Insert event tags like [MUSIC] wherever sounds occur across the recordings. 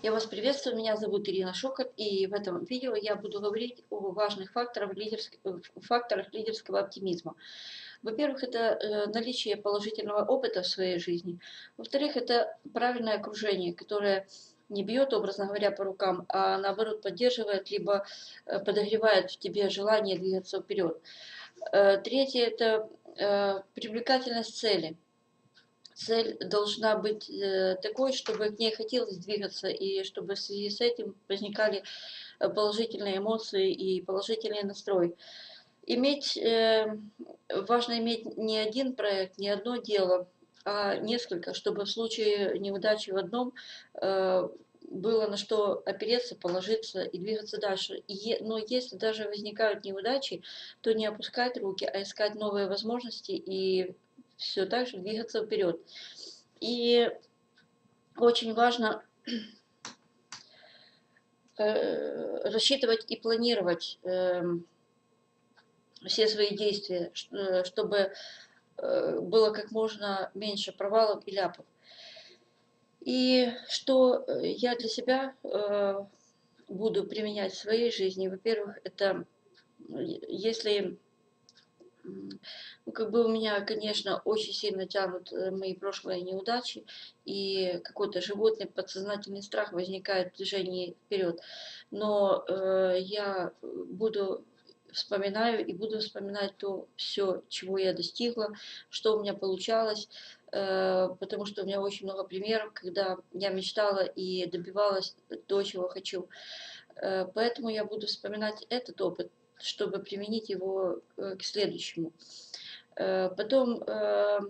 Я вас приветствую, меня зовут Ирина Шокот, и в этом видео я буду говорить о важных факторах, лидерск... факторах лидерского оптимизма. Во-первых, это э, наличие положительного опыта в своей жизни. Во-вторых, это правильное окружение, которое не бьет, образно говоря, по рукам, а наоборот поддерживает, либо э, подогревает в тебе желание двигаться вперед. Э, третье – это привлекательность цели – цель должна быть э, такой, чтобы к ней хотелось двигаться, и чтобы в связи с этим возникали э, положительные эмоции и положительный настрой. Иметь, э, важно иметь не один проект, не одно дело, а несколько, чтобы в случае неудачи в одном было на что опереться, положиться и двигаться дальше. И, но если даже возникают неудачи, то не опускать руки, а искать новые возможности и все так же двигаться вперед. И очень важно [CLEARS THROAT] э, рассчитывать и планировать э, все свои действия, э, чтобы было как можно меньше провалов и ляпов. И что я для себя буду применять в своей жизни, во-первых, это если ну, как бы у меня, конечно, очень сильно тянут э, мои прошлые неудачи, и какой-то животный подсознательный страх возникает в движении вперед. Но э, я буду вспоминаю и буду вспоминать то все, чего я достигла, что у меня получалось, э, потому что у меня очень много примеров, когда я мечтала и добивалась то, чего хочу. Э, поэтому я буду вспоминать этот опыт, чтобы применить его э, к следующему. Э, потом, э,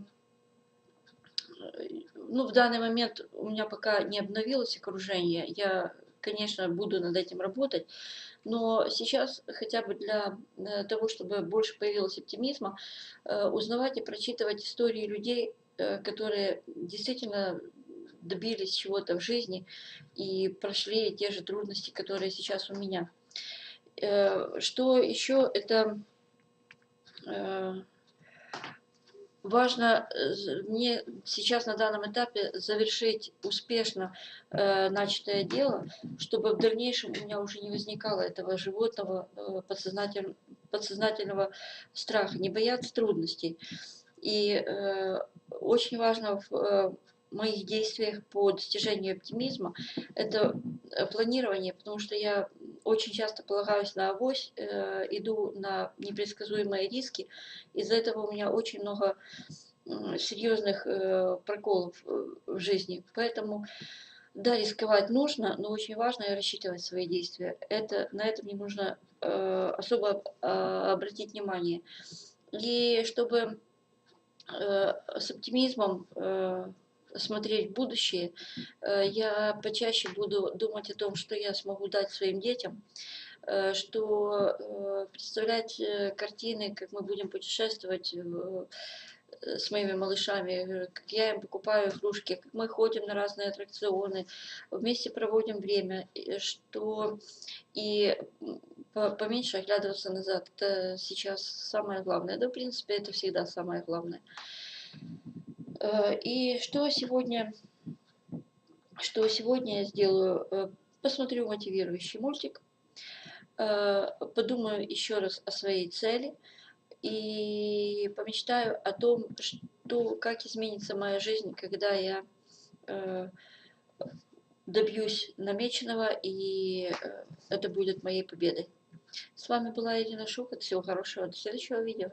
ну, в данный момент у меня пока не обновилось окружение, я, конечно, буду над этим работать, но сейчас хотя бы для того, чтобы больше появилось оптимизма, узнавать и прочитывать истории людей, которые действительно добились чего-то в жизни и прошли те же трудности, которые сейчас у меня. Э, что еще это э, важно э, мне сейчас на данном этапе завершить успешно начатое дело, чтобы в дальнейшем у меня уже не возникало этого животного подсознательного, подсознательного страха, не бояться трудностей. И очень важно в моих действиях по достижению оптимизма это планирование, потому что я очень часто полагаюсь на авось, э, иду на непредсказуемые риски. Из-за этого у меня очень много серьезных э, проколов э, в жизни. Поэтому, да, рисковать нужно, но очень важно рассчитывать свои действия. Это, на это не нужно э, особо э, обратить внимание. И чтобы с оптимизмом смотреть будущее, э, я почаще буду думать о том, что я смогу дать своим детям, э, что э, представлять картины, как мы будем путешествовать с моими малышами, как я им покупаю игрушки, как мы ходим на разные аттракционы, вместе проводим время, что и поменьше оглядываться назад. Это сейчас самое главное. Да, в принципе, это всегда самое главное. Э, и что сегодня, что сегодня я сделаю? Э, посмотрю мотивирующий мультик, э, подумаю еще раз о своей цели и помечтаю о том, что, как изменится моя жизнь, когда я добьюсь намеченного, и это будет моей победой. С вами была Ирина Шукот. Всего хорошего. До следующего видео.